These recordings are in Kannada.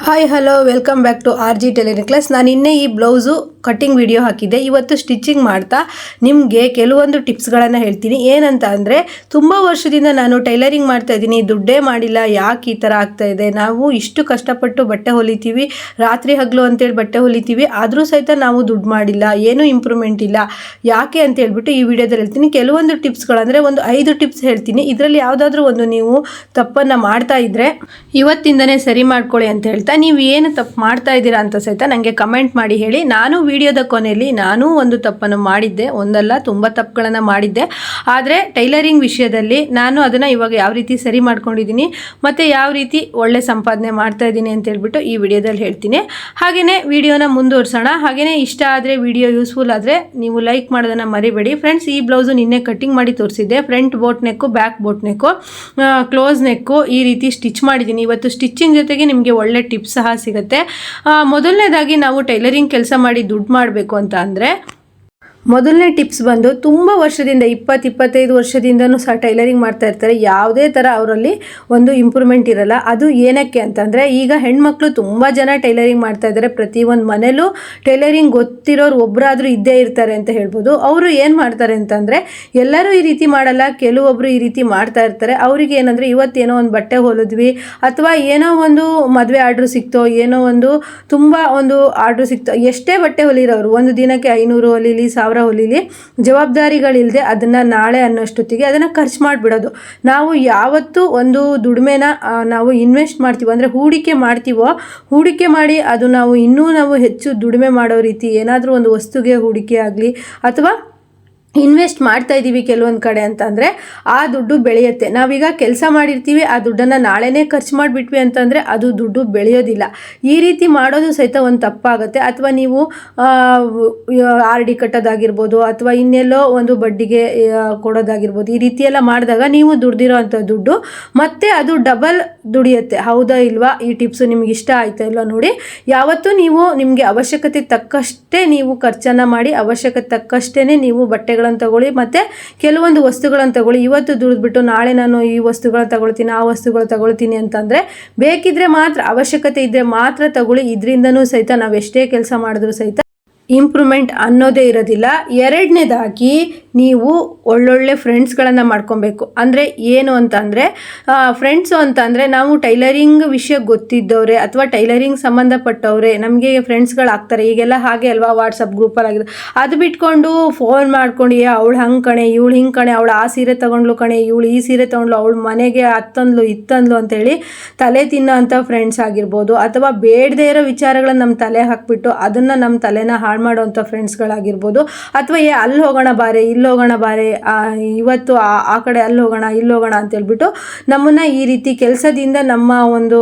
Hi hello welcome back to R G ಟೆಲಿನಿಕ್ class ನಾನು ಇನ್ನೇ ಈ ಬ್ಲೌಸು ಕಟ್ಟಿಂಗ್ ವಿಡಿಯೋ ಹಾಕಿದ್ದೆ. ಇವತ್ತು ಸ್ಟಿಚಿಂಗ್ ಮಾಡ್ತಾ ನಿಮಗೆ ಕೆಲವೊಂದು ಟಿಪ್ಸ್ಗಳನ್ನು ಹೇಳ್ತೀನಿ. ಏನಂತ ಅಂದರೆ, ತುಂಬ ವರ್ಷದಿಂದ ನಾನು ಟೈಲರಿಂಗ್ ಮಾಡ್ತಾ ಇದ್ದೀನಿ. ದುಡ್ಡೇ ಮಾಡಿಲ್ಲ. ಯಾಕೆ ಈ ಥರ ಇದೆ? ನಾವು ಇಷ್ಟು ಕಷ್ಟಪಟ್ಟು ಬಟ್ಟೆ ಹೊಲಿತೀವಿ. ರಾತ್ರಿ ಹಗಲು ಅಂತೇಳಿ ಬಟ್ಟೆ ಹೊಲಿತೀವಿ. ಆದರೂ ಸಹಿತ ನಾವು ದುಡ್ಡು ಮಾಡಿಲ್ಲ. ಏನೂ ಇಂಪ್ರೂವ್ಮೆಂಟ್ ಇಲ್ಲ. ಯಾಕೆ ಅಂತ ಹೇಳ್ಬಿಟ್ಟು ಈ ವಿಡಿಯೋದಲ್ಲಿ ಹೇಳ್ತೀನಿ. ಕೆಲವೊಂದು ಟಿಪ್ಸ್ಗಳಂದರೆ ಒಂದು ಐದು ಟಿಪ್ಸ್ ಹೇಳ್ತೀನಿ. ಇದರಲ್ಲಿ ಯಾವುದಾದ್ರೂ ಒಂದು ನೀವು ತಪ್ಪನ್ನು ಮಾಡ್ತಾ ಇದ್ದರೆ ಇವತ್ತಿಂದನೇ ಸರಿ ಮಾಡ್ಕೊಳ್ಳಿ ಅಂತ ಹೇಳ್ತಾ. ನೀವು ಏನು ತಪ್ಪು ಮಾಡ್ತಾ ಇದ್ದೀರಾ ಅಂತ ಸಹಿತ ನನಗೆ ಕಮೆಂಟ್ ಮಾಡಿ ಹೇಳಿ. ನಾನು ವಿಡಿಯೋದ ಕೊನೆಯಲ್ಲಿ ನಾನು ಒಂದು ತಪ್ಪನ್ನು ಮಾಡಿದ್ದೆ, ಒಂದಲ್ಲ, ತುಂಬ ತಪ್ಪುಗಳನ್ನು ಮಾಡಿದ್ದೆ. ಆದರೆ ಟೈಲರಿಂಗ್ ವಿಷಯದಲ್ಲಿ ನಾನು ಅದನ್ನು ಇವಾಗ ಯಾವ ರೀತಿ ಸರಿ ಮಾಡ್ಕೊಂಡಿದ್ದೀನಿ, ಮತ್ತು ಯಾವ ರೀತಿ ಒಳ್ಳೆ ಸಂಪಾದನೆ ಮಾಡ್ತಾ ಇದ್ದೀನಿ ಅಂತ ಹೇಳ್ಬಿಟ್ಟು ಈ ವಿಡಿಯೋದಲ್ಲಿ ಹೇಳ್ತೀನಿ. ಹಾಗೆಯೇ ವಿಡಿಯೋನ ಮುಂದುವರ್ಸೋಣ. ಹಾಗೆಯೇ ಇಷ್ಟ ಆದರೆ, ವಿಡಿಯೋ ಯೂಸ್ಫುಲ್ ಆದರೆ ನೀವು ಲೈಕ್ ಮಾಡೋದನ್ನು ಮರಿಬೇಡಿ. ಫ್ರೆಂಡ್ಸ್, ಈ ಬ್ಲೌಸು ನಿನ್ನೆ ಕಟ್ಟಿಂಗ್ ಮಾಡಿ ತೋರಿಸಿದ್ದೆ. Front boat neck, back boat neck close neck ಈ ರೀತಿ ಸ್ಟಿಚ್ ಮಾಡಿದ್ದೀನಿ. ಇವತ್ತು ಸ್ಟಿಚಿಂಗ್ ಜೊತೆಗೆ ನಿಮಗೆ ಒಳ್ಳೆ ಟಿಪ್ಸ್ ಸಹ ಸಿಗುತ್ತೆ. ಮೊದಲನೇದಾಗಿ ನಾವು ಟೈಲರಿಂಗ್ ಕೆಲಸ ಮಾಡಿ ದುಡ್ಡು ಮಾಡಬೇಕು ಅಂತ ಅಂದರೆ ಮೊದಲನೇ ಟಿಪ್ಸ್ ಬಂದು ತುಂಬ ವರ್ಷದಿಂದ ಇಪ್ಪತ್ತು ಇಪ್ಪತ್ತೈದು ವರ್ಷದಿಂದನೂ ಸಹ ಟೈಲರಿಂಗ್ ಮಾಡ್ತಾ ಇರ್ತಾರೆ. ಯಾವುದೇ ಥರ ಅವರಲ್ಲಿ ಒಂದು ಇಂಪ್ರೂವ್ಮೆಂಟ್ ಇರಲ್ಲ. ಅದು ಏನಕ್ಕೆ ಅಂತಂದರೆ, ಈಗ ಹೆಣ್ಮಕ್ಳು ತುಂಬ ಜನ ಟೈಲರಿಂಗ್ ಮಾಡ್ತಾ ಇದ್ದಾರೆ. ಪ್ರತಿಯೊಂದು ಮನೇಲೂ ಟೈಲರಿಂಗ್ ಗೊತ್ತಿರೋರು ಒಬ್ಬರಾದರೂ ಇದ್ದೇ ಇರ್ತಾರೆ ಅಂತ ಹೇಳ್ಬೋದು. ಅವರು ಏನು ಮಾಡ್ತಾರೆ ಅಂತಂದರೆ, ಎಲ್ಲರೂ ಈ ರೀತಿ ಮಾಡಲ್ಲ ಕೆಲವೊಬ್ಬರು ಈ ರೀತಿ ಮಾಡ್ತಾ ಇರ್ತಾರೆ. ಅವರಿಗೆ ಏನಂದರೆ ಇವತ್ತೇನೋ ಒಂದು ಬಟ್ಟೆ ಹೊಲಿದ್ವಿ, ಅಥವಾ ಏನೋ ಒಂದು ಮದುವೆ ಆರ್ಡ್ರ್ ಸಿಕ್ತೋ, ಏನೋ ಒಂದು ತುಂಬ ಒಂದು ಆರ್ಡ್ರ್ ಸಿಕ್ತೋ, ಎಷ್ಟೇ ಬಟ್ಟೆ ಹೊಲಿರೋರು, ಒಂದು ದಿನಕ್ಕೆ ಐನೂರು ಹೊಲಿಲಿ ಸಾವಿರ ಹೊಲಿಲಿ ಜವಾಬ್ದಾರಿಗಳಿಲ್ಲದೆ ಅದನ್ನು ನಾಳೆ ಅನ್ನೋಷ್ಟೊತ್ತಿಗೆ ಅದನ್ನು ಖರ್ಚು ಮಾಡಿಬಿಡೋದು. ನಾವು ಯಾವತ್ತೂ ಒಂದು ದುಡಿಮೆನ ನಾವು ಇನ್ವೆಸ್ಟ್ ಮಾಡ್ತೀವೋ, ಅಂದರೆ ಹೂಡಿಕೆ ಮಾಡ್ತೀವೋ, ಹೂಡಿಕೆ ಮಾಡಿ ಅದು ನಾವು ಇನ್ನೂ ನಾವು ಹೆಚ್ಚು ದುಡಿಮೆ ಮಾಡೋ ರೀತಿ ಏನಾದರೂ ಒಂದು ವಸ್ತುಗೆ ಹೂಡಿಕೆ ಆಗಲಿ ಅಥವಾ ಇನ್ವೆಸ್ಟ್ ಮಾಡ್ತಾ ಇದ್ದೀವಿ ಕೆಲವೊಂದು ಕಡೆ ಅಂತಂದರೆ ಆ ದುಡ್ಡು ಬೆಳೆಯುತ್ತೆ. ನಾವೀಗ ಕೆಲಸ ಮಾಡಿರ್ತೀವಿ, ಆ ದುಡ್ಡನ್ನು ನಾಳೆನೇ ಖರ್ಚು ಮಾಡಿಬಿಟ್ವಿ ಅಂತಂದರೆ ಅದು ದುಡ್ಡು ಬೆಳೆಯೋದಿಲ್ಲ. ಈ ರೀತಿ ಮಾಡೋದು ಸಹಿತ ಒಂದು ತಪ್ಪಾಗುತ್ತೆ. ಅಥವಾ ನೀವು ಆರ್ ಡಿ ಕಟ್ಟೋದಾಗಿರ್ಬೋದು, ಅಥವಾ ಇನ್ನೆಲ್ಲೋ ಒಂದು ಬಡ್ಡಿಗೆ ಕೊಡೋದಾಗಿರ್ಬೋದು, ಈ ರೀತಿ ಎಲ್ಲ ಮಾಡಿದಾಗ ನೀವು ದುಡ್ದಿರೋ ದುಡ್ಡು ಮತ್ತೆ ಅದು ಡಬಲ್ ದುಡಿಯುತ್ತೆ. ಹೌದಾ ಇಲ್ವಾ? ಈ ಟಿಪ್ಸು ನಿಮ್ಗೆ ಇಷ್ಟ ಆಯ್ತಾ ಇಲ್ವಾ ನೋಡಿ. ಯಾವತ್ತೂ ನೀವು ನಿಮಗೆ ಅವಶ್ಯಕತೆ ತಕ್ಕಷ್ಟೇ ನೀವು ಖರ್ಚನ್ನು ಮಾಡಿ, ಅವಶ್ಯಕತೆ ತಕ್ಕಷ್ಟೇ ನೀವು ಬಟ್ಟೆಗಳನ್ನು ತಗೊಳ್ಳಿ, ಮತ್ತು ಕೆಲವೊಂದು ವಸ್ತುಗಳನ್ನು ತಗೊಳ್ಳಿ. ಇವತ್ತು ದುಡಿದ್ಬಿಟ್ಟು ನಾಳೆ ನಾನು ಈ ವಸ್ತುಗಳನ್ನ ತಗೊಳ್ತೀನಿ, ಆ ವಸ್ತುಗಳು ತಗೊಳ್ತೀನಿ ಅಂತಂದರೆ, ಬೇಕಿದ್ರೆ ಮಾತ್ರ, ಅವಶ್ಯಕತೆ ಇದ್ದರೆ ಮಾತ್ರ ತಗೊಳ್ಳಿ. ಇದರಿಂದನೂ ಸಹಿತ ನಾವು ಎಷ್ಟೇ ಕೆಲಸ ಮಾಡಿದ್ರು ಸಹಿತ ಇಂಪ್ರೂವ್ಮೆಂಟ್ ಅನ್ನೋದೇ ಇರೋದಿಲ್ಲ. ಎರಡನೇದಾಗಿ ನೀವು ಒಳ್ಳೊಳ್ಳೆ ಫ್ರೆಂಡ್ಸ್ಗಳನ್ನು ಮಾಡ್ಕೊಬೇಕು. ಅಂದರೆ ಏನು ಅಂತ ಅಂದರೆ ಫ್ರೆಂಡ್ಸು ಅಂತ ಅಂದರೆ ನಾವು ಟೈಲರಿಂಗ್ ವಿಷಯ ಗೊತ್ತಿದ್ದವ್ರೆ ಅಥವಾ ಟೈಲರಿಂಗ್ ಸಂಬಂಧಪಟ್ಟವ್ರೆ, ನಮಗೆ ಫ್ರೆಂಡ್ಸ್ಗಳಾಗ್ತಾರೆ ಈಗೆಲ್ಲ ಹಾಗೆ ಅಲ್ವಾ? ವಾಟ್ಸಪ್ ಗ್ರೂಪಲ್ಲಿ ಆಗಿದೆ ಅದು ಬಿಟ್ಕೊಂಡು ಫೋನ್ ಮಾಡ್ಕೊಂಡು, ಏ, ಅವಳು ಹಂಗೆ ಕಣೆ, ಇವಳು ಹಿಂಗೆ ಕಣೆ, ಅವಳು ಆ ಸೀರೆ ತೊಗೊಂಡ್ಲು ಕಣೆ, ಇವಳು ಈ ಸೀರೆ ತೊಗೊಂಡ್ಲು ಅವಳು ಮನೆಗೆ ಹತ್ತಂದ್ಲು, ಇತ್ತಂದ್ಲು ಅಂತೇಳಿ ತಲೆ ತಿನ್ನೋ ಅಂಥ ಫ್ರೆಂಡ್ಸ್ ಆಗಿರ್ಬೋದು. ಅಥವಾ ಬೇಡದೇ ಇರೋ ವಿಚಾರಗಳನ್ನ ನಮ್ಮ ತಲೆ ಹಾಕ್ಬಿಟ್ಟು ಅದನ್ನು ನಮ್ಮ ತಲೆನ ಹಾಳು ಮಾಡೋವಂಥ ಫ್ರೆಂಡ್ಸ್ಗಳಾಗಿರ್ಬೋದು. ಅಥವಾ, ಏ, ಅಲ್ಲಿ ಹೋಗೋಣ ಬಾರೆ, ಇಲ್ಲಿ ಹೋಗೋಣ ಬಾರೆ ಇವತ್ತು ಆ ಕಡೆ ಅಲ್ಲಿ ಹೋಗೋಣ, ಇಲ್ಲಿ ಹೋಗೋಣ ಅಂತೇಳ್ಬಿಟ್ಟು ನಮ್ಮನ್ನು ಈ ರೀತಿ ಕೆಲಸದಿಂದ ನಮ್ಮ ಒಂದು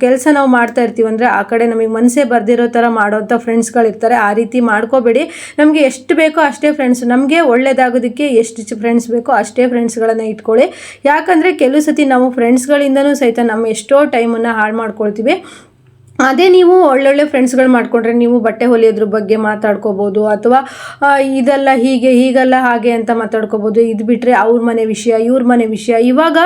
ಕೆಲಸ ನಾವು ಮಾಡ್ತಾ ಇರ್ತೀವಿ ಅಂದರೆ ಆ ಕಡೆ ನಮಗೆ ಮನಸ್ಸೇ ಬರ್ದಿರೋ ಥರ ಮಾಡೋವಂಥ ಫ್ರೆಂಡ್ಸ್ಗಳಿರ್ತಾರೆ. ಆ ರೀತಿ ಮಾಡ್ಕೋಬೇಡಿ. ನಮಗೆ ಎಷ್ಟು ಬೇಕೋ ಅಷ್ಟೇ ಫ್ರೆಂಡ್ಸ್, ನಮಗೆ ಒಳ್ಳೇದಾಗೋದಕ್ಕೆ ಎಷ್ಟು ಫ್ರೆಂಡ್ಸ್ ಬೇಕೋ ಅಷ್ಟೇ ಫ್ರೆಂಡ್ಸ್ಗಳನ್ನು ಇಟ್ಕೊಳ್ಳಿ. ಯಾಕಂದರೆ ಕೆಲವು ಸತಿ ನಾವು ಫ್ರೆಂಡ್ಸ್ಗಳಿಂದನೂ ಸಹಿತ ನಮ್ಮ ಎಷ್ಟೋ ಟೈಮನ್ನು ಹಾಳು ಮಾಡ್ಕೊಳ್ತೀವಿ. ಅದೇ ನೀವು ಒಳ್ಳೊಳ್ಳೆ ಫ್ರೆಂಡ್ಸ್ಗಳು ಮಾಡ್ಕೊಂಡ್ರೆ ನೀವು ಬಟ್ಟೆ ಹೊಲಿಯೋದ್ರ ಬಗ್ಗೆ ಮಾತಾಡ್ಕೋಬೋದು ಅಥವಾ ಇದೆಲ್ಲ ಹೀಗೆ, ಹೀಗಲ್ಲ ಹಾಗೆ ಅಂತ ಮಾತಾಡ್ಕೋಬೋದು. ಇದು ಬಿಟ್ಟರೆ ಅವ್ರ ಮನೆ ವಿಷಯ, ಇವ್ರ ಮನೆ ವಿಷಯ. ಇವಾಗ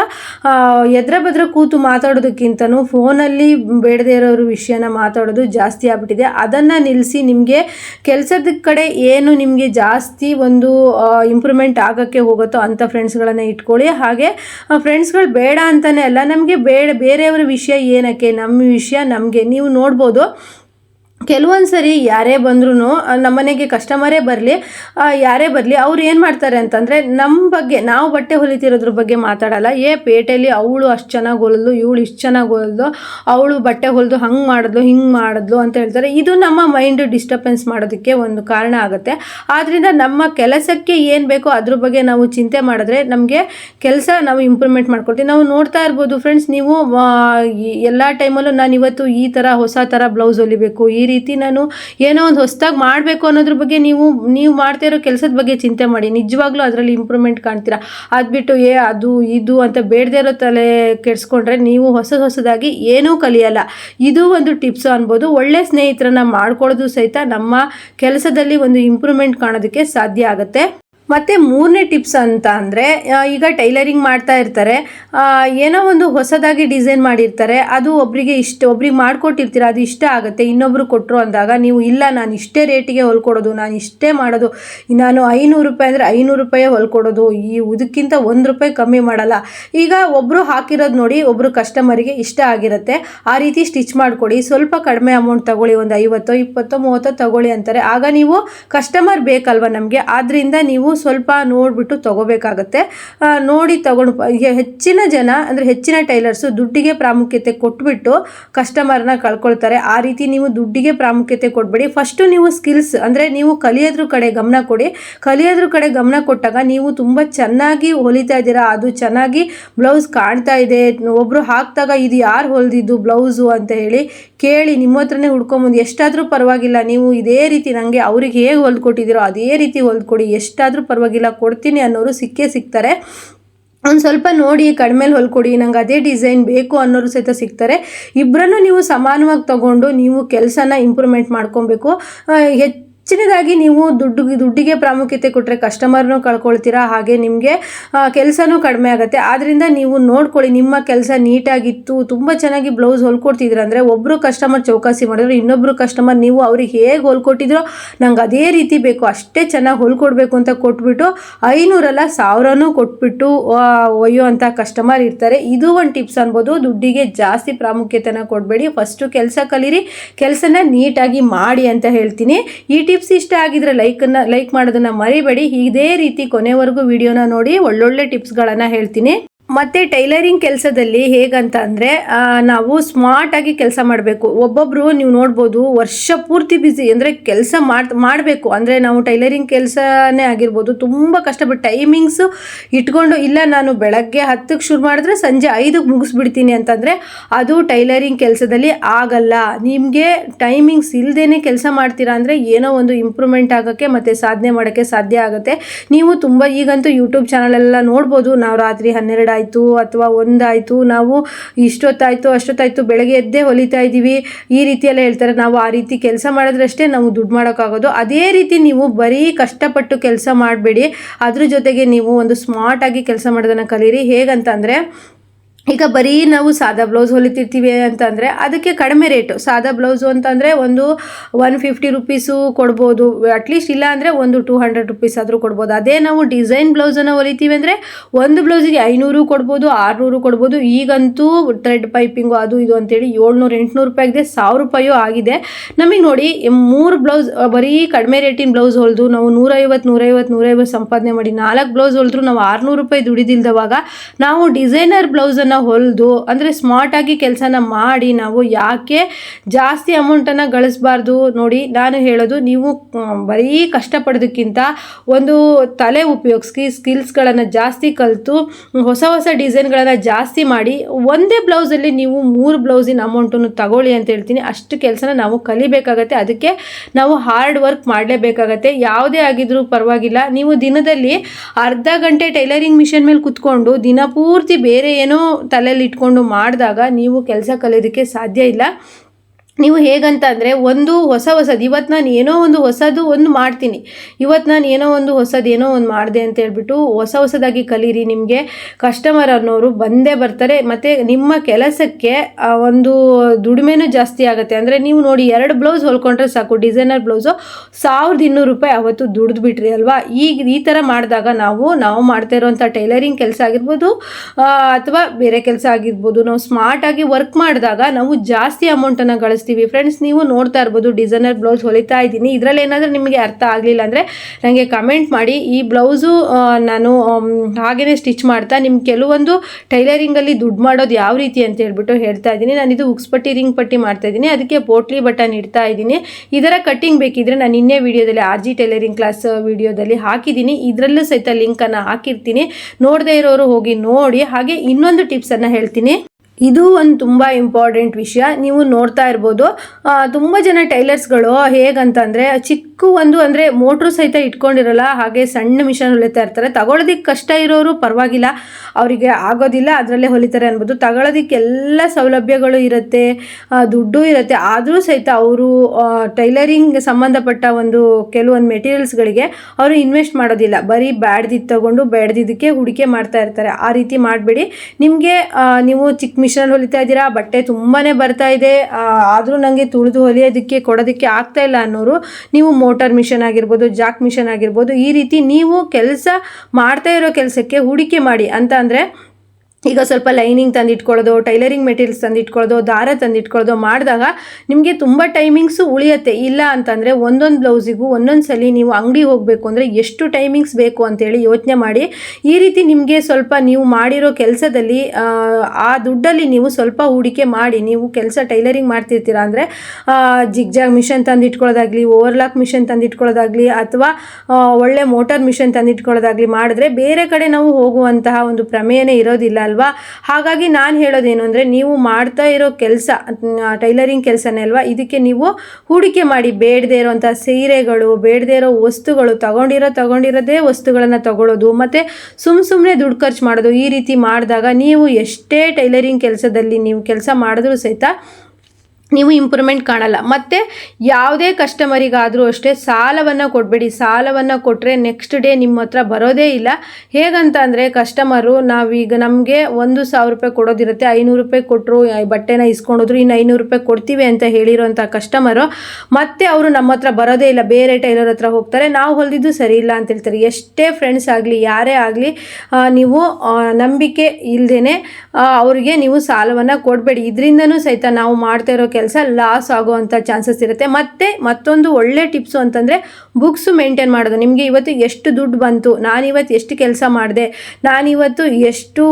ಎದ್ರ ಬದ್ರ ಕೂತು ಮಾತಾಡೋದಕ್ಕಿಂತನೂ ಫೋನಲ್ಲಿ ಬೇಡದೇ ಇರೋರು ವಿಷಯನ ಮಾತಾಡೋದು ಜಾಸ್ತಿ ಆಗ್ಬಿಟ್ಟಿದೆ. ಅದನ್ನು ನಿಲ್ಲಿಸಿ ನಿಮಗೆ ಕೆಲಸದ ಕಡೆ ಏನು ನಿಮಗೆ ಜಾಸ್ತಿ ಒಂದು ಇಂಪ್ರೂವ್ಮೆಂಟ್ ಆಗೋಕ್ಕೆ ಹೋಗುತ್ತೋ ಅಂಥ ಫ್ರೆಂಡ್ಸ್ಗಳನ್ನು ಇಟ್ಕೊಳ್ಳಿ. ಹಾಗೆ ಫ್ರೆಂಡ್ಸ್ಗಳು ಬೇಡ ಅಂತಲೇ ಅಲ್ಲ, ನಮಗೆ ಬೇಡ, ಬೇರೆಯವರ ವಿಷಯ ಏನಕ್ಕೆ? ನಮ್ಮ ವಿಷಯ ನಮಗೆ. ನೋಡ್ಬೋದು. ಕೆಲವೊಂದು ಸರಿ ಯಾರೇ ಬಂದ್ರೂ ನಮ್ಮನೆಗೆ ಕಸ್ಟಮರೇ ಬರಲಿ ಯಾರೇ ಬರಲಿ, ಅವ್ರು ಏನು ಮಾಡ್ತಾರೆ ಅಂತಂದರೆ ನಮ್ಮ ಬಗ್ಗೆ, ನಾವು ಬಟ್ಟೆ ಹೊಲಿತಿರೋದ್ರ ಬಗ್ಗೆ ಮಾತಾಡಲ್ಲ. ಏ ಪೇಟೆಯಲ್ಲಿ ಅವಳು ಅಷ್ಟು ಚೆನ್ನಾಗಿ ಹೊಲಿದ್ಲು ಇವಳು ಇಷ್ಟು ಚೆನ್ನಾಗಿ ಹೊಲಿದ್ಲು ಅವಳು ಬಟ್ಟೆ ಹೊಲಿದು ಹಂಗೆ ಮಾಡಿದ್ಲು, ಹಿಂಗೆ ಮಾಡಿದ್ಲು ಅಂತ ಹೇಳ್ತಾರೆ. ಇದು ನಮ್ಮ ಮೈಂಡ್ ಡಿಸ್ಟರ್ಬೆನ್ಸ್ ಮಾಡೋದಕ್ಕೆ ಒಂದು ಕಾರಣ ಆಗುತ್ತೆ. ಆದ್ದರಿಂದ ನಮ್ಮ ಕೆಲಸಕ್ಕೆ ಏನು ಬೇಕೋ ಅದ್ರ ಬಗ್ಗೆ ನಾವು ಚಿಂತೆ ಮಾಡಿದ್ರೆ ನಮಗೆ ಕೆಲಸ ನಾವು ಇಂಪ್ರೂವ್ಮೆಂಟ್ ಮಾಡ್ಕೊಳ್ತೀವಿ. ನಾವು ನೋಡ್ತಾ ಇರ್ಬೋದು ಫ್ರೆಂಡ್ಸ್ ನೀವು ಎಲ್ಲ ಟೈಮಲ್ಲೂ ನಾನು ಇವತ್ತು ಈ ಥರ ಹೊಸ ಥರ ಬ್ಲೌಸ್ ಹೊಲಿಬೇಕು, ಈ ರೀತಿ ನಾನು ಏನೋ ಒಂದು ಹೊಸದಾಗಿ ಮಾಡಬೇಕು ಅನ್ನೋದ್ರ ಬಗ್ಗೆ ನೀವು ನೀವು ಮಾಡ್ತಾ ಇರೋ ಕೆಲಸದ ಬಗ್ಗೆ ಚಿಂತೆ ಮಾಡಿ. ನಿಜವಾಗ್ಲೂ ಅದರಲ್ಲಿ ಇಂಪ್ರೂವ್ಮೆಂಟ್ ಕಾಣ್ತೀರಾ? ಅದು ಬಿಟ್ಟು, ಏ, ಅದು, ಇದು ಅಂತ ಬೇಡದೇ ಇರೋ ತಲೆ ಕೆಡಿಸ್ಕೊಂಡ್ರೆ ನೀವು ಹೊಸ ಹೊಸದಾಗಿ ಏನೂ ಕಲಿಯಲ್ಲ. ಇದು ಒಂದು ಟಿಪ್ಸ್ ಅನ್ಬೋದು. ಒಳ್ಳೆ ಸ್ನೇಹಿತರನ್ನ ಮಾಡ್ಕೊಳ್ಳೋದು ಸಹಿತ ನಮ್ಮ ಕೆಲಸದಲ್ಲಿ ಒಂದು ಇಂಪ್ರೂವ್ಮೆಂಟ್ ಕಾಣೋದಕ್ಕೆ ಸಾಧ್ಯ ಆಗುತ್ತೆ. ಮತ್ತು ಮೂರನೇ ಟಿಪ್ಸ್ ಅಂತ ಅಂದರೆ ಈಗ ಟೈಲರಿಂಗ್ ಮಾಡ್ತಾ ಇರ್ತಾರೆ. ಏನೋ ಒಂದು ಹೊಸದಾಗಿ ಡಿಸೈನ್ ಮಾಡಿರ್ತಾರೆ. ಅದು ಒಬ್ಬರಿಗೆ ಇಷ್ಟ, ಒಬ್ರಿಗೆ ಮಾಡಿಕೊಟ್ಟಿರ್ತೀರ, ಅದು ಇಷ್ಟ ಆಗುತ್ತೆ. ಇನ್ನೊಬ್ರು ಕೊಟ್ಟರು ಅಂದಾಗ ನೀವು, ಇಲ್ಲ, ನಾನು ಇಷ್ಟೇ ರೇಟಿಗೆ ಹೊಲ್ಕೊಡೋದು, ನಾನು ಇಷ್ಟೇ ಮಾಡೋದು. ನಾನು ಐನೂರು ರೂಪಾಯಿ ಅಂದರೆ ಐನೂರು ರೂಪಾಯಿ ಹೊಲ್ಕೊಡೋದು. ಈ ಇದಕ್ಕಿಂತ ಒಂದು ರೂಪಾಯಿ ಕಮ್ಮಿ ಮಾಡಲ್ಲ. ಈಗ ಒಬ್ಬರು ಹಾಕಿರೋದು ನೋಡಿ ಒಬ್ಬರು ಕಸ್ಟಮರಿಗೆ ಇಷ್ಟ ಆಗಿರುತ್ತೆ. ಆ ರೀತಿ ಸ್ಟಿಚ್ ಮಾಡಿಕೊಡಿ. ಸ್ವಲ್ಪ ಕಡಿಮೆ ಅಮೌಂಟ್ ತಗೊಳ್ಳಿ. ಒಂದು ಐವತ್ತೋ, ಇಪ್ಪತ್ತೋ, ಮೂವತ್ತೋ ತಗೊಳ್ಳಿ ಅಂತಾರೆ. ಆಗ ನೀವು ಕಸ್ಟಮರ್ ಬೇಕಲ್ವ ನಮಗೆ? ಆದ್ದರಿಂದ ನೀವು ಸ್ವಲ್ಪ ನೋಡಿಬಿಟ್ಟು ತೊಗೋಬೇಕಾಗತ್ತೆ. ನೋಡಿ ತಗೊಂಡು ಹೆಚ್ಚಿನ ಜನ, ಅಂದರೆ ಹೆಚ್ಚಿನ ಟೈಲರ್ಸು ದುಡ್ಡಿಗೆ ಪ್ರಾಮುಖ್ಯತೆ ಕೊಟ್ಬಿಟ್ಟು ಕಸ್ಟಮರ್ನ ಕಳ್ಕೊಳ್ತಾರೆ. ಆ ರೀತಿ ನೀವು ದುಡ್ಡಿಗೆ ಪ್ರಾಮುಖ್ಯತೆ ಕೊಡಬೇಡಿ. ಫಸ್ಟು ನೀವು ಸ್ಕಿಲ್ಸ್, ಅಂದರೆ ನೀವು ಕಲಿಯೋದ್ರ ಕಡೆ ಗಮನ ಕೊಡಿ. ಕಲಿಯೋದ್ರ ಕಡೆ ಗಮನ ಕೊಟ್ಟಾಗ ನೀವು ತುಂಬ ಚೆನ್ನಾಗಿ ಹೊಲಿತಾ ಇದ್ದೀರಾ, ಅದು ಚೆನ್ನಾಗಿ ಬ್ಲೌಸ್ ಕಾಣ್ತಾ ಇದೆ. ಒಬ್ಬರು ಹಾಕಿದಾಗ ಇದು ಯಾರು ಹೊಲಿದಿದ್ದು ಬ್ಲೌಸು ಅಂತ ಹೇಳಿ ಕೇಳಿ ನಿಮ್ಮ ಹತ್ರನೇ ಹುಡ್ಕೊಂಬಂದು ಎಷ್ಟಾದರೂ ಪರವಾಗಿಲ್ಲ, ನೀವು ಇದೇ ರೀತಿ ನನಗೆ ಅವ್ರಿಗೆ ಹೇಗೆ ಹೊಲ್ಕೊಟ್ಟಿದ್ದೀರೋ ಅದೇ ರೀತಿ ಹೊಲ್ಕೊಡಿ. ಎಷ್ಟಾದರೂ ಪರವಾಗಿಲ್ಲ ಕೊಡ್ತೀನಿ ಅನ್ನೋರು ಸಿಕ್ಕೇ ಸಿಗ್ತಾರೆ. ಒಂದು ಸ್ವಲ್ಪ ನೋಡಿ ಕಡಿಮೆಲಿ ಹೊಲ್ಕೊಡಿ ನಂಗೆ ಅದೇ ಡಿಸೈನ್ ಬೇಕು ಅನ್ನೋರು ಸಹಿತ ಸಿಗ್ತಾರೆ. ಇಬ್ಬರನ್ನು ನೀವು ಸಮಾನವಾಗಿ ತಗೊಂಡು ನೀವು ಕೆಲಸನ ಇಂಪ್ರೂವ್ಮೆಂಟ್ ಮಾಡ್ಕೊಬೇಕು. ಆ, ಹೆಚ್ಚಿನದಾಗಿ ನೀವು ದುಡ್ಡು, ದುಡ್ಡಿಗೆ ಪ್ರಾಮುಖ್ಯತೆ ಕೊಟ್ಟರೆ ಕಸ್ಟಮರ್ನು ಕಳ್ಕೊಳ್ತೀರಾ? ಹಾಗೆ ನಿಮಗೆ ಕೆಲಸನೂ ಕಡಿಮೆ ಆಗುತ್ತೆ. ಆದ್ದರಿಂದ ನೀವು ನೋಡ್ಕೊಳ್ಳಿ, ನಿಮ್ಮ ಕೆಲಸ ನೀಟಾಗಿತ್ತು, ತುಂಬ ಚೆನ್ನಾಗಿ ಬ್ಲೌಸ್ ಹೊಲ್ಕೊಡ್ತಿದ್ರು ಅಂದರೆ ಒಬ್ಬರು ಕಸ್ಟಮರ್ ಚೌಕಾಸಿ ಮಾಡಿದ್ರು ಇನ್ನೊಬ್ಬರು ಕಸ್ಟಮರ್ ನೀವು ಅವ್ರಿಗೆ ಹೇಗೆ ಹೊಲ್ಕೊಟ್ಟಿದ್ರೋ ನಂಗೆ ಅದೇ ರೀತಿ ಬೇಕು. ಅಷ್ಟೇ ಚೆನ್ನಾಗಿ ಹೊಲ್ಕೊಡ್ಬೇಕು ಅಂತ ಕೊಟ್ಬಿಟ್ಟು ಐನೂರಲ್ಲ ಸಾವಿರನೂ ಕೊಟ್ಬಿಟ್ಟು ಒಯ್ಯೋ ಒಯ್ಯುವಂಥ ಕಸ್ಟಮರ್ ಇರ್ತಾರೆ. ಇದು ಒಂದು ಟಿಪ್ಸ್ ಅನ್ಬೋದು. ದುಡ್ಡಿಗೆ ಜಾಸ್ತಿ ಪ್ರಾಮುಖ್ಯತೆನ ಕೊಡಬೇಡಿ. ಫಸ್ಟು ಕೆಲಸ ಕಲೀರಿ, ಕೆಲಸನ ನೀಟಾಗಿ ಮಾಡಿ ಅಂತ ಹೇಳ್ತೀನಿ. ಈ ಟಿಪ್ಸ್ ಇಷ್ಟ ಆಗಿದ್ರೆ ಲೈಕನ್ನು ಲೈಕ್ ಮಾಡೋದನ್ನು ಮರಿಬೇಡಿ. ಇದೇ ರೀತಿ ಕೊನೆವರೆಗೂ ವಿಡಿಯೋನ ನೋಡಿ ಒಳ್ಳೊಳ್ಳೆ ಟಿಪ್ಸ್ಗಳನ್ನು ಹೇಳ್ತೀನಿ. ಮತ್ತು ಟೈಲರಿಂಗ್ ಕೆಲಸದಲ್ಲಿ ಹೇಗಂತ ಅಂದರೆ ನಾವು ಸ್ಮಾರ್ಟಾಗಿ ಕೆಲಸ ಮಾಡಬೇಕು. ಒಬ್ಬೊಬ್ಬರು ನೀವು ನೋಡ್ಬೋದು ವರ್ಷ ಪೂರ್ತಿ ಬ್ಯುಸಿ ಅಂದರೆ ಕೆಲಸ ಮಾಡ್ ಮಾಡಬೇಕು. ಅಂದರೆ ನಾವು ಟೈಲರಿಂಗ್ ಕೆಲಸನೇ ಆಗಿರ್ಬೋದು. ತುಂಬ ಕಷ್ಟಪಟ್ಟು ಟೈಮಿಂಗ್ಸು ಇಟ್ಕೊಂಡು, ಇಲ್ಲ ನಾನು ಬೆಳಗ್ಗೆ ಹತ್ತಕ್ಕೆ ಶುರು ಮಾಡಿದ್ರೆ ಸಂಜೆ ಐದಕ್ಕೆ ಮುಗಿಸ್ಬಿಡ್ತೀನಿ ಅಂತಂದರೆ, ಅದು ಟೈಲರಿಂಗ್ ಕೆಲಸದಲ್ಲಿ ಆಗಲ್ಲ. ನಿಮಗೆ ಟೈಮಿಂಗ್ಸ್ ಇಲ್ಲದೇ ಕೆಲಸ ಮಾಡ್ತೀರಾ ಅಂದರೆ ಏನೋ ಒಂದು ಇಂಪ್ರೂವ್ಮೆಂಟ್ ಆಗೋಕ್ಕೆ ಮತ್ತು ಸಾಧನೆ ಮಾಡೋಕ್ಕೆ ಸಾಧ್ಯ ಆಗುತ್ತೆ. ನೀವು ತುಂಬ ಈಗಂತೂ ಯೂಟ್ಯೂಬ್ ಚಾನಲೆಲ್ಲ ನೋಡ್ಬೋದು. ನಾವು ರಾತ್ರಿ ಹನ್ನೆರಡು ಆಯಿತು ಅಥವಾ ಒಂದಾಯಿತು, ನಾವು ಇಷ್ಟೊತ್ತಾಯಿತು, ಅಷ್ಟೊತ್ತಾಯಿತು ಬೆಳಗ್ಗೆ ಎದ್ದೇ ಹೊಲಿತಾ ಇದ್ದೀವಿ. ಈ ರೀತಿಯೆಲ್ಲ ಹೇಳ್ತಾರೆ. ನಾವು ಆ ರೀತಿ ಕೆಲಸ ಮಾಡಿದ್ರಷ್ಟೇ ನಾವು ದುಡ್ಡು ಮಾಡೋಕ್ಕಾಗೋದು. ಅದೇ ರೀತಿ ನೀವು ಬರೀ ಕಷ್ಟಪಟ್ಟು ಕೆಲಸ ಮಾಡಬೇಡಿ. ಅದ್ರ ಜೊತೆಗೆ ನೀವು ಒಂದು ಸ್ಮಾರ್ಟಾಗಿ ಕೆಲಸ ಮಾಡೋದನ್ನು ಕಲೀರಿ. ಹೇಗಂತ ಅಂದರೆ ಈಗ ಬರೀ ನಾವು ಸಾದಾ ಬ್ಲೌಸ್ ಹೊಲಿತಿರ್ತೀವಿ ಅಂತಂದರೆ ಅದಕ್ಕೆ ಕಡಿಮೆ ರೇಟು ಸಾದಾ ಬ್ಲೌಸು ಅಂತಂದರೆ ಒಂದು ಒನ್ ಫಿಫ್ಟಿ ರುಪೀಸು ಕೊಡ್ಬೋದು. ಅಟ್ಲೀಸ್ಟ್ ಇಲ್ಲ ಅಂದರೆ ಒಂದು ಟೂ ಹಂಡ್ರೆಡ್ ರುಪೀಸ್ ಆದರೂ ಕೊಡ್ಬೋದು. ಅದೇ ನಾವು ಡಿಸೈನ್ ಬ್ಲೌಸನ್ನು ಹೊಲಿತೀವಿ ಅಂದರೆ ಒಂದು ಬ್ಲೌಸಿಗೆ ಐನೂರು ಕೊಡ್ಬೋದು, ಆರುನೂರು ಕೊಡ್ಬೋದು. ಈಗಂತೂ ಥ್ರೆಡ್ ಪೈಪಿಂಗು ಅದು ಇದು ಅಂತೇಳಿ ಏಳ್ನೂರು, ಎಂಟುನೂರು ರೂಪಾಯಿಗೆ ಸಾವಿರ ರೂಪಾಯೂ ಆಗಿದೆ. ನಮಗೆ ನೋಡಿ ಮೂರು ಬ್ಲೌಸ್ ಬರೀ ಕಡಿಮೆ ರೇಟಿನ ಬ್ಲೌಸ್ ಹೊಲಿದು ನಾವು ನೂರೈವತ್ತು ನೂರೈವತ್ತು ನೂರೈವತ್ತು ಸಂಪಾದನೆ ಮಾಡಿ ನಾಲ್ಕು ಬ್ಲೌಸ್ ಹೊಲಿದ್ರು ನಾವು ಆರುನೂರು ರೂಪಾಯಿ ದುಡಿದಿಲ್ದವಾಗ ನಾವು ಡಿಸೈನರ್ ಬ್ಲೌಸನ್ನು ಹೊಲಿದು, ಅಂದರೆ ಸ್ಮಾರ್ಟಾಗಿ ಕೆಲಸನ ಮಾಡಿ ನಾವು ಯಾಕೆ ಜಾಸ್ತಿ ಅಮೌಂಟನ್ನು ಗಳಿಸ್ಬಾರ್ದು? ನೋಡಿ, ನಾನು ಹೇಳೋದು ನೀವು ಬರೀ ಕಷ್ಟಪಡೋದಕ್ಕಿಂತ ಒಂದು ತಲೆ ಉಪಯೋಗಿಸಿ ಸ್ಕಿಲ್ಸ್ಗಳನ್ನು ಜಾಸ್ತಿ ಕಲಿತು, ಹೊಸ ಹೊಸ ಡಿಸೈನ್ಗಳನ್ನು ಜಾಸ್ತಿ ಮಾಡಿ, ಒಂದೇ ಬ್ಲೌಸಲ್ಲಿ ನೀವು ಮೂರು ಬ್ಲೌಸಿನ ಅಮೌಂಟನ್ನು ತಗೊಳ್ಳಿ ಅಂತ ಹೇಳ್ತೀನಿ. ಅಷ್ಟು ಕೆಲಸನ ನಾವು ಕಲಿಬೇಕಾಗತ್ತೆ. ಅದಕ್ಕೆ ನಾವು ಹಾರ್ಡ್ ವರ್ಕ್ ಮಾಡಲೇಬೇಕಾಗತ್ತೆ. ಯಾವುದೇ ಆಗಿದ್ರೂ ಪರವಾಗಿಲ್ಲ. ನೀವು ದಿನದಲ್ಲಿ ಅರ್ಧ ಗಂಟೆ ಟೈಲರಿಂಗ್ ಮಿಷನ್ ಮೇಲೆ ಕುತ್ಕೊಂಡು ದಿನ ಪೂರ್ತಿ ಬೇರೆ ಏನೋ ತಲೆಯಲ್ಲಿ ಇಟ್ಕೊಂಡು ಮಾಡಿದಾಗ ನೀವು ಕೆಲಸ ಕಲಿಯೋದಕ್ಕೆ ಸಾಧ್ಯ ಇಲ್ಲ. ನೀವು ಹೇಗಂತ ಅಂದರೆ ಒಂದು ಹೊಸ ಹೊಸದು ಇವತ್ತು ನಾನು ಏನೋ ಒಂದು ಹೊಸದು ಒಂದು ಮಾಡ್ತೀನಿ. ಇವತ್ತು ನಾನು ಏನೋ ಒಂದು ಹೊಸದು ಏನೋ ಒಂದು ಮಾಡಿದೆ ಅಂತ ಹೇಳ್ಬಿಟ್ಟು ಹೊಸ ಹೊಸದಾಗಿ ಕಲೀರಿ ನಿಮಗೆ. ಕಸ್ಟಮರ್ ಅನ್ನೋರು ಬಂದೇ ಬರ್ತಾರೆ. ಮತ್ತು ನಿಮ್ಮ ಕೆಲಸಕ್ಕೆ ಒಂದು ದುಡಿಮೆನೂ ಜಾಸ್ತಿ ಆಗುತ್ತೆ. ಅಂದರೆ ನೀವು ನೋಡಿ ಎರಡು ಬ್ಲೌಸ್ ಹೊಲ್ಕೊಂಡ್ರೆ ಸಾಕು ಡಿಸೈನರ್ ಬ್ಲೌಸು ಸಾವಿರದ ಇನ್ನೂರು ರೂಪಾಯಿ ಅವತ್ತು ದುಡ್ದು ಬಿಟ್ರಿ ಅಲ್ವಾ? ಈಗ ಈ ಥರ ಮಾಡಿದಾಗ ನಾವು ನಾವು ಮಾಡ್ತಾ ಇರೋವಂಥ ಟೈಲರಿಂಗ್ ಕೆಲಸ ಆಗಿರ್ಬೋದು ಅಥವಾ ಬೇರೆ ಕೆಲಸ ಆಗಿರ್ಬೋದು. ನಾವು ಸ್ಮಾರ್ಟಾಗಿ ವರ್ಕ್ ಮಾಡಿದಾಗ ನಾವು ಜಾಸ್ತಿ ಅಮೌಂಟನ್ನು ಗಳಿಸ್ತೀವಿ. ಫ್ರೆಂಡ್ಸ್ ನೀವು ನೋಡ್ತಾ ಇರ್ಬೋದು ಡಿಸೈನರ್ ಬ್ಲೌಸ್ ಹೊಲಿತಾ ಇದ್ದೀನಿ. ಇದರಲ್ಲಿ ಏನಾದರೂ ನಿಮಗೆ ಅರ್ಥ ಆಗಲಿಲ್ಲ ಅಂದರೆ ನನಗೆ ಕಮೆಂಟ್ ಮಾಡಿ. ಈ ಬ್ಲೌಸು ನಾನು ಹಾಗೆಯೇ ಸ್ಟಿಚ್ ಮಾಡ್ತಾ ನಿಮ್ಗೆ ಕೆಲವೊಂದು ಟೈಲರಿಂಗಲ್ಲಿ ದುಡ್ಡು ಮಾಡೋದು ಯಾವ ರೀತಿ ಅಂತ ಹೇಳ್ಬಿಟ್ಟು ಹೇಳ್ತಾ ಇದ್ದೀನಿ. ನಾನು ಇದು ಉಕ್ಸ್ ಪಟ್ಟಿ, ರಿಂಗ್ ಪಟ್ಟಿ ಮಾಡ್ತಾ ಇದ್ದೀನಿ. ಅದಕ್ಕೆ ಪೋಟ್ಲಿ ಬಟನ್ ಇಡ್ತಾ ಇದ್ದೀನಿ. ಇದರ ಕಟ್ಟಿಂಗ್ ಬೇಕಿದ್ರೆ ನಾನು ಇನ್ನೇ ವಿಡಿಯೋದಲ್ಲಿ ಆರ್ ಜಿ ಟೈಲರಿಂಗ್ ಕ್ಲಾಸ್ ವಿಡಿಯೋದಲ್ಲಿ ಹಾಕಿದ್ದೀನಿ. ಇದರಲ್ಲೂ ಸಹಿತ ಲಿಂಕನ್ನು ಹಾಕಿರ್ತೀನಿ. ನೋಡದೇ ಇರೋರು ಹೋಗಿ ನೋಡಿ. ಹಾಗೆ ಇನ್ನೊಂದು ಟಿಪ್ಸನ್ನು ಹೇಳ್ತೀನಿ. ಇದು ಒಂದು ತುಂಬ ಇಂಪಾರ್ಟೆಂಟ್ ವಿಷಯ. ನೀವು ನೋಡ್ತಾ ಇರ್ಬೋದು. ತುಂಬ ಜನ ಟೈಲರ್ಸ್ಗಳು ಹೇಗಂತಂದರೆ ಚಿಕ್ಕ ಒಂದು ಅಂದರೆ ಮೋಟ್ರು ಸಹಿತ ಇಟ್ಕೊಂಡಿರಲ್ಲ, ಹಾಗೆ ಸಣ್ಣ ಮಿಷನ್ ಹೊಲಿತಾ ಇರ್ತಾರೆ. ತಗೊಳ್ಳೋದಕ್ಕೆ ಕಷ್ಟ ಇರೋರು ಪರವಾಗಿಲ್ಲ. ಅವರಿಗೆ ಆಗೋದಿಲ್ಲ, ಅದರಲ್ಲೇ ಹೊಲಿತಾರೆ ಅನ್ಬೋದು. ತಗೊಳ್ಳೋದಕ್ಕೆ ಎಲ್ಲ ಸೌಲಭ್ಯಗಳು ಇರುತ್ತೆ ದುಡ್ಡು ಇರುತ್ತೆ. ಆದರೂ ಸಹಿತ ಅವರು ಟೈಲರಿಂಗ್ ಸಂಬಂಧಪಟ್ಟ ಒಂದು ಕೆಲವೊಂದು ಮೆಟೀರಿಯಲ್ಸ್ಗಳಿಗೆ ಅವರು ಇನ್ವೆಸ್ಟ್ ಮಾಡೋದಿಲ್ಲ. ಬರೀ ಬ್ಯಾಡ್ದಿದ್ದು ತಗೊಂಡು ಬೇಡ್ದಿದ್ದಕ್ಕೆ ಹೂಡಿಕೆ ಮಾಡ್ತಾ ಇರ್ತಾರೆ. ಆ ರೀತಿ ಮಾಡಬೇಡಿ. ನಿಮಗೆ ನೀವು ಚಿಕ್ಕ ಮಿಷನ್ ಹೊಲಿತಾ ಇದ್ದೀರಾ? ಬಟ್ಟೆ ತುಂಬಾ ಬರ್ತಾ ಇದೆ. ಆದರೂ ನನಗೆ ತುಳಿದು ಹೊಲಿಯೋದಕ್ಕೆ, ಕೊಡೋದಕ್ಕೆ ಆಗ್ತಾ ಇಲ್ಲ ಅನ್ನೋರು, ನೀವು ಮೋಟಾರ್ ಮಿಷನ್ ಆಗಿರ್ಬೋದು, ಜಾಕ್ ಮಿಷನ್ ಆಗಿರ್ಬೋದು, ಈ ರೀತಿ ನೀವು ಕೆಲಸ ಮಾಡ್ತಾ ಇರೋ ಕೆಲಸಕ್ಕೆ ಹೂಡಿಕೆ ಮಾಡಿ ಅಂತ ಈಗ ಸ್ವಲ್ಪ ಲೈನಿಂಗ್ ತಂದಿಟ್ಕೊಳ್ಳೋದು ಟೈಲರಿಂಗ್ ಮೆಟೀರಿಯಲ್ಸ್ ತಂದಿಟ್ಕೊಳ್ಳೋದು, ದಾರ ತಂದಿಟ್ಕೊಳ್ಳೋದು ಮಾಡಿದಾಗ ನಿಮಗೆ ತುಂಬ ಟೈಮಿಂಗ್ಸು ಉಳಿಯುತ್ತೆ. ಇಲ್ಲ ಅಂತಂದರೆ ಒಂದೊಂದು ಬ್ಲೌಸಿಗೂ ಒಂದೊಂದು ಸಲ ನೀವು ಅಂಗಡಿ ಹೋಗಬೇಕು ಅಂದರೆ ಎಷ್ಟು ಟೈಮಿಂಗ್ಸ್ ಬೇಕು ಅಂತೇಳಿ ಯೋಚನೆ ಮಾಡಿ. ಈ ರೀತಿ ನಿಮಗೆ ಸ್ವಲ್ಪ ನೀವು ಮಾಡಿರೋ ಕೆಲಸದಲ್ಲಿ, ಆ ದುಡ್ಡಲ್ಲಿ ನೀವು ಸ್ವಲ್ಪ ಹೂಡಿಕೆ ಮಾಡಿ, ನೀವು ಕೆಲಸ ಟೈಲರಿಂಗ್ ಮಾಡ್ತಿರ್ತೀರ ಅಂದರೆ ಜಿಗ್ಜಾಗ್ ಮಿಷನ್ ತಂದಿಟ್ಕೊಳ್ಳೋದಾಗಲಿ ಓವರ್ಲಾಕ್ ಮಿಷನ್ ತಂದಿಟ್ಕೊಳ್ಳೋದಾಗಲಿ ಅಥವಾ ಒಳ್ಳೆ ಮೋಟಾರ್ ಮಿಷನ್ ತಂದಿಟ್ಕೊಳ್ಳೋದಾಗಲಿ ಮಾಡಿದ್ರೆ ಬೇರೆ ಕಡೆ ನಾವು ಹೋಗುವಂತಹ ಒಂದು ಪ್ರಮೇಯನೇ ಇರೋದಿಲ್ಲ ಅಲ್ವಾ? ಹಾಗಾಗಿ ನಾನು ಹೇಳೋದೇನು ಅಂದರೆ ನೀವು ಮಾಡ್ತಾ ಇರೋ ಕೆಲಸ ಟೈಲರಿಂಗ್ ಕೆಲಸನೇ ಅಲ್ವಾ? ಇದಕ್ಕೆ ನೀವು ಹೂಡಿಕೆ ಮಾಡಿ ಬೇಡದೇ ಇರೋವಂಥ ಸೀರೆಗಳು, ಬೇಡದೇ ಇರೋ ವಸ್ತುಗಳು, ತಗೊಂಡಿರೋ, ತಗೊಂಡಿರೋದೇ ವಸ್ತುಗಳನ್ನು ತಗೊಳ್ಳೋದು ಮತ್ತು ಸುಮ್ಮ ಸುಮ್ಮನೆ ದುಡ್ಡು ಖರ್ಚು ಮಾಡೋದು ಈ ರೀತಿ ಮಾಡಿದಾಗ ನೀವು ಎಷ್ಟೇ ಟೈಲರಿಂಗ್ ಕೆಲಸದಲ್ಲಿ ನೀವು ಕೆಲಸ ಮಾಡಿದ್ರೂ ಸಹಿತ ನೀವು ಇಂಪ್ರೂವ್ಮೆಂಟ್ ಕಾಣಲ್ಲ. ಮತ್ತು ಯಾವುದೇ ಕಸ್ಟಮರಿಗಾದರೂ ಅಷ್ಟೇ ಸಾಲವನ್ನು ಕೊಡಬೇಡಿ. ಸಾಲವನ್ನು ಕೊಟ್ಟರೆ ನೆಕ್ಸ್ಟ್ ಡೇ ನಿಮ್ಮ ಹತ್ರ ಬರೋದೇ ಇಲ್ಲ. ಹೇಗಂತ ಅಂದರೆ ಕಸ್ಟಮರು ನಾವೀಗ ನಮಗೆ ಒಂದು ಸಾವಿರ ರೂಪಾಯಿ ಕೊಡೋದಿರುತ್ತೆ, ಐನೂರು ರೂಪಾಯಿ ಕೊಟ್ಟರು ಬಟ್ಟೆನ ಇಸ್ಕೊಂಡೋದ್ರು ಇನ್ನು ಐನೂರು ರೂಪಾಯಿ ಕೊಡ್ತೀವಿ ಅಂತ ಹೇಳಿರೋಂಥ ಕಸ್ಟಮರು ಮತ್ತೆ ಅವರು ನಮ್ಮ ಹತ್ರ ಬರೋದೇ ಇಲ್ಲ. ಬೇರೆ ಟೈಲರ್ ಹತ್ರ ಹೋಗ್ತಾರೆ. ನಾವು ಹೊಲಿದಿದ್ದು ಸರಿ ಇಲ್ಲ ಅಂತ ಹೇಳ್ತಾರೆ. ಎಷ್ಟೇ ಫ್ರೆಂಡ್ಸ್ ಆಗಲಿ, ಯಾರೇ ಆಗಲಿ ನೀವು ನಂಬಿಕೆ ಇಲ್ಲದೇ ಅವರಿಗೆ ನೀವು ಸಾಲವನ್ನು ಕೊಡಬೇಡಿ. ಇದರಿಂದನೂ ಸಹಿತ ನಾವು ಮಾಡ್ತಾ ಇರೋ ಲಾಸ್ ಆಗುವಂಥ ಚಾನ್ಸಸ್ ಇರುತ್ತೆ. ಮತ್ತು ಮತ್ತೊಂದು ಒಳ್ಳೆ ಟಿಪ್ಸು ಅಂತಂದರೆ ಬುಕ್ಸ್ ಮೇಂಟೈನ್ ಮಾಡೋದು. ನಿಮಗೆ ಇವತ್ತು ಎಷ್ಟು ದುಡ್ಡು ಬಂತು? ನಾನಿವತ್ತು ಎಷ್ಟು ಕೆಲಸ ಮಾಡಿದೆ? ನಾನಿವತ್ತು ಎಷ್ಟು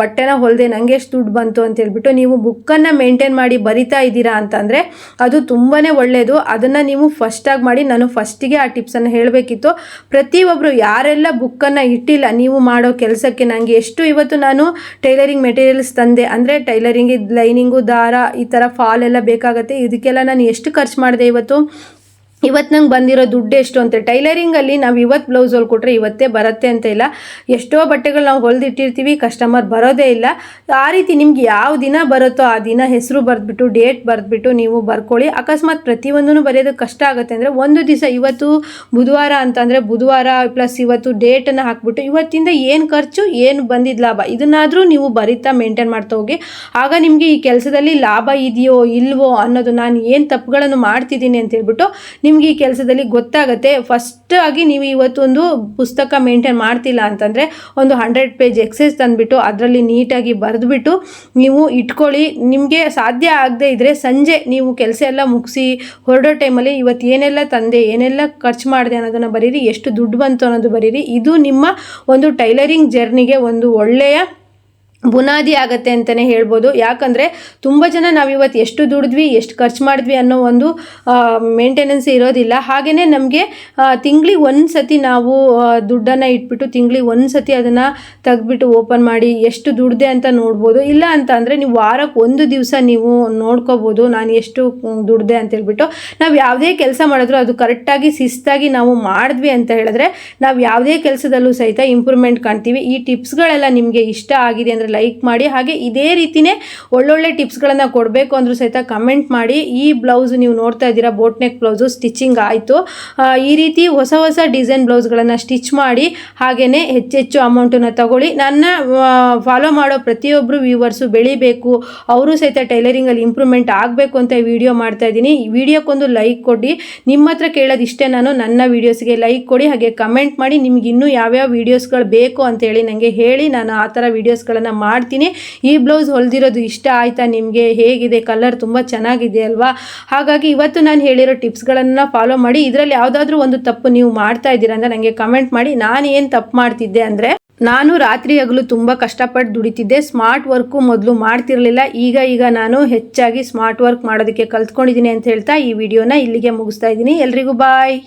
ಬಟ್ಟೆನ ಹೊಲಿದೆ? ನನಗೆ ಎಷ್ಟು ದುಡ್ಡು ಬಂತು ಅಂತ ಹೇಳ್ಬಿಟ್ಟು ನೀವು ಬುಕ್ಕನ್ನು ಮೇಂಟೈನ್ ಮಾಡಿ ಬರಿತಾ ಇದ್ದೀರಾ ಅಂತಂದರೆ ಅದು ತುಂಬಾ ಒಳ್ಳೆಯದು ಅದನ್ನು ನೀವು ಫಸ್ಟಾಗಿ ಮಾಡಿ ನಾನು ಫಸ್ಟಿಗೆ ಆ ಟಿಪ್ಸನ್ನು ಹೇಳಬೇಕಿತ್ತು. ಪ್ರತಿಯೊಬ್ಬರು ಯಾರೆಲ್ಲ ಬುಕ್ಕನ್ನು ಇಟ್ಟಿಲ್ಲ, ನೀವು ಮಾಡೋ ಕೆಲಸಕ್ಕೆ ನನಗೆ ಎಷ್ಟು ಇವತ್ತು ನಾನು ಟೈಲರಿಂಗ್ ಮೆಟೀರಿಯಲ್ಸ್ ತಂದೆ. ಅಂದರೆ ಟೈಲರಿಂಗ್ ಲೈನಿಂಗು ದಾರ ಈ ಥರ ಫಾಲ್ ಎಲ್ಲ ಬೇಕಾಗತ್ತೆ. ಇದಕ್ಕೆಲ್ಲ ನಾನು ಎಷ್ಟು ಖರ್ಚು ಮಾಡಿದೆ ಇವತ್ತು? ಇವತ್ತು ನಂಗೆ ಬಂದಿರೋ ದುಡ್ಡು ಎಷ್ಟು ಅಂತ ಟೈಲರಿಂಗಲ್ಲಿ ನಾವು ಇವತ್ತು ಬ್ಲೌಸ್ ಹೊಲ್ಕೊಟ್ರೆ ಇವತ್ತೇ ಬರುತ್ತೆ ಅಂತ ಇಲ್ಲ. ಎಷ್ಟೋ ಬಟ್ಟೆಗಳು ನಾವು ಹೊಲ್ದಿಟ್ಟಿರ್ತೀವಿ ಕಸ್ಟಮರ್ ಬರೋದೇ ಇಲ್ಲ. ಆ ರೀತಿ ನಿಮ್ಗೆ ಯಾವ ದಿನ ಬರುತ್ತೋ ಆ ದಿನ ಹೆಸರು ಬರೆದ್ಬಿಟ್ಟು ಡೇಟ್ ಬರೆದ್ಬಿಟ್ಟು ನೀವು ಬರ್ಕೊಳ್ಳಿ. ಅಕಸ್ಮಾತ್ ಪ್ರತಿಯೊಂದೂ ಬರೆಯೋದಕ್ಕೆ ಕಷ್ಟ ಆಗುತ್ತೆ. ಅಂದರೆ ಒಂದು ದಿವಸ ಇವತ್ತು ಬುಧವಾರ ಅಂತಂದರೆ ಬುಧವಾರ ಪ್ಲಸ್ ಇವತ್ತು ಡೇಟನ್ನು ಹಾಕ್ಬಿಟ್ಟು ಇವತ್ತಿಂದ ಏನು ಖರ್ಚು, ಏನು ಬಂದಿದ್ದು ಲಾಭ, ಇದನ್ನಾದರೂ ನೀವು ಬರೀತಾ ಮೇಂಟೈನ್ ಮಾಡ್ತಾ ಹೋಗಿ. ಆಗ ನಿಮಗೆ ಈ ಕೆಲಸದಲ್ಲಿ ಲಾಭ ಇದೆಯೋ ಇಲ್ವೋ ಅನ್ನೋದು ನಾನು ಏನು ತಪ್ಪುಗಳನ್ನು ಮಾಡ್ತಿದ್ದೀನಿ ಅಂತ ಹೇಳ್ಬಿಟ್ಟು ನಿಮ್ಗೆ ಈ ಕೆಲಸದಲ್ಲಿ ಗೊತ್ತಾಗುತ್ತೆ ಫಸ್ಟ್ ಆಗಿ ನೀವು ಇವತ್ತೊಂದು ಪುಸ್ತಕ ಮೇಂಟೈನ್ ಮಾಡ್ತಿಲ್ಲ ಅಂತಂದರೆ ಒಂದು ಹಂಡ್ರೆಡ್ ಪೇಜ್ ಎಕ್ಸೈಸ್ ತಂದುಬಿಟ್ಟು ಅದರಲ್ಲಿ ನೀಟಾಗಿ ಬರೆದ್ಬಿಟ್ಟು ನೀವು ಇಟ್ಕೊಳ್ಳಿ. ನಿಮಗೆ ಸಾಧ್ಯ ಆಗದೆ ಇದ್ದರೆ ಸಂಜೆ ನೀವು ಕೆಲಸ ಎಲ್ಲ ಮುಗಿಸಿ ಹೊರಡೋ ಟೈಮಲ್ಲಿ ಇವತ್ತು ಏನೆಲ್ಲ ತಂದೆ, ಏನೆಲ್ಲ ಖರ್ಚು ಮಾಡಿದೆ ಅನ್ನೋದನ್ನು ಬರೀರಿ, ಎಷ್ಟು ದುಡ್ಡು ಬಂತು ಅನ್ನೋದು ಬರೀರಿ. ಇದು ನಿಮ್ಮ ಒಂದು ಟೈಲರಿಂಗ್ ಜರ್ನಿಗೆ ಒಂದು ಒಳ್ಳೆಯ ಬುನಾದಿ ಆಗತ್ತೆ ಅಂತಲೇ ಹೇಳ್ಬೋದು. ಯಾಕಂದರೆ ತುಂಬ ಜನ ನಾವು ಇವತ್ತು ಎಷ್ಟು ದುಡಿದ್ವಿ, ಎಷ್ಟು ಖರ್ಚು ಮಾಡಿದ್ವಿ ಅನ್ನೋ ಒಂದು ಮೇಂಟೆನೆನ್ಸ್ ಇರೋದಿಲ್ಲ. ಹಾಗೆಯೇ ನಮಗೆ ತಿಂಗಳಿಗೆ ಒಂದು ಸತಿ ನಾವು ದುಡ್ಡನ್ನು ಇಟ್ಬಿಟ್ಟು ತಿಂಗಳಿಗೆ ಒಂದು ಸತಿ ಅದನ್ನು ತೆಗೆದ್ಬಿಟ್ಟು ಓಪನ್ ಮಾಡಿ ಎಷ್ಟು ದುಡ್ದೆ ಅಂತ ನೋಡ್ಬೋದು. ಇಲ್ಲ ಅಂತ ಅಂದರೆ ನೀವು ವಾರಕ್ಕೆ ಒಂದು ದಿವಸ ನೀವು ನೋಡ್ಕೋಬೋದು, ನಾನು ಎಷ್ಟು ದುಡ್ದೆ ಅಂತ ಹೇಳ್ಬಿಟ್ಟು. ನಾವು ಯಾವುದೇ ಕೆಲಸ ಮಾಡಿದ್ರು ಅದು ಕರೆಕ್ಟಾಗಿ, ಶಿಸ್ತಾಗಿ ನಾವು ಮಾಡಿದ್ವಿ ಅಂತ ಹೇಳಿದ್ರೆ ನಾವು ಯಾವುದೇ ಕೆಲಸದಲ್ಲೂ ಸಹಿತ ಇಂಪ್ರೂವ್ಮೆಂಟ್ ಕಾಣ್ತೀವಿ. ಈ ಟಿಪ್ಸ್ಗಳೆಲ್ಲ ನಿಮಗೆ ಇಷ್ಟ ಆಗಿದೆ ಅಂದರೆ ಲೈಕ್ ಮಾಡಿ, ಹಾಗೆ ಇದೇ ರೀತಿನೇ ಒಳ್ಳೊಳ್ಳೆ ಟಿಪ್ಸ್ಗಳನ್ನು ಕೊಡಬೇಕು ಅಂದರೂ ಸಹಿತ ಕಮೆಂಟ್ ಮಾಡಿ. ಈ ಬ್ಲೌಸ್ ನೀವು ನೋಡ್ತಾ ಇದ್ದೀರಾ ಬೋಟ್ ನೆಕ್ ಬ್ಲೌಸು ಸ್ಟಿಚಿಂಗ್ ಆಯಿತು. ಈ ರೀತಿ ಹೊಸ ಹೊಸ ಡಿಸೈನ್ ಬ್ಲೌಸ್ಗಳನ್ನು ಸ್ಟಿಚ್ ಮಾಡಿ ಹಾಗೆಯೇ ಹೆಚ್ಚೆಚ್ಚು ಅಮೌಂಟನ್ನು ತಗೊಳ್ಳಿ. ನನ್ನ ಫಾಲೋ ಮಾಡೋ ಪ್ರತಿಯೊಬ್ಬರು ವ್ಯೂವರ್ಸು ಬೆಳಿಬೇಕು. ಅವರು ಸಹಿತ ಟೈಲರಿಂಗಲ್ಲಿ ಇಂಪ್ರೂವ್ಮೆಂಟ್ ಆಗಬೇಕು ಅಂತ ವಿಡಿಯೋ ಮಾಡ್ತಾ ಇದ್ದೀನಿ. ವಿಡಿಯೋಕ್ಕೊಂದು ಲೈಕ್ ಕೊಡಿ. ನಿಮ್ಮ ಹತ್ರ ಕೇಳೋದು ಇಷ್ಟೇ ನಾನು, ನನ್ನ ವೀಡಿಯೋಸ್ಗೆ ಲೈಕ್ ಕೊಡಿ, ಹಾಗೆ ಕಮೆಂಟ್ ಮಾಡಿ. ನಿಮ್ಗೆ ಇನ್ನೂ ಯಾವ್ಯಾವ ವೀಡಿಯೋಸ್ಗಳು ಬೇಕು ಅಂತೇಳಿ ನನಗೆ ಹೇಳಿ, ನಾನು ಆ ಥರ ವೀಡಿಯೋಸ್ಗಳನ್ನು ಮಾಡ್ತೀನಿ. ಈ ಬ್ಲೌಸ್ ಹೊಲಿದಿರೋದು ಇಷ್ಟ ಆಯ್ತಾ ನಿಮಗೆ? ಹೇಗಿದೆ? ಕಲರ್ ತುಂಬ ಚೆನ್ನಾಗಿದೆ ಅಲ್ವಾ ಹಾಗಾಗಿ ಇವತ್ತು ನಾನು ಹೇಳಿರೋ ಟಿಪ್ಸ್ಗಳನ್ನು ಫಾಲೋ ಮಾಡಿ. ಇದರಲ್ಲಿ ಯಾವುದಾದ್ರೂ ಒಂದು ತಪ್ಪು ನೀವು ಮಾಡ್ತಾ ಇದ್ದೀರಾ ಅಂತ ನನಗೆ ಕಮೆಂಟ್ ಮಾಡಿ. ನಾನು ಏನು ತಪ್ಪು ಮಾಡ್ತಿದ್ದೆ ಅಂದರೆ, ನಾನು ರಾತ್ರಿ ಹಗಲು ತುಂಬ ಕಷ್ಟಪಟ್ಟು ದುಡಿತಿದ್ದೆ. ಸ್ಮಾರ್ಟ್ ವರ್ಕು ಮೊದಲು ಮಾಡ್ತಿರಲಿಲ್ಲ. ಈಗ ಈಗ ನಾನು ಹೆಚ್ಚಾಗಿ ಸ್ಮಾರ್ಟ್ ವರ್ಕ್ ಮಾಡೋದಕ್ಕೆ ಕಲ್ತ್ಕೊಂಡಿದ್ದೀನಿ ಅಂತ ಹೇಳ್ತಾ ಈ ವಿಡಿಯೋನ ಇಲ್ಲಿಗೆ ಮುಗಿಸ್ತಾ ಇದ್ದೀನಿ. ಎಲ್ರಿಗೂ ಬಾಯ್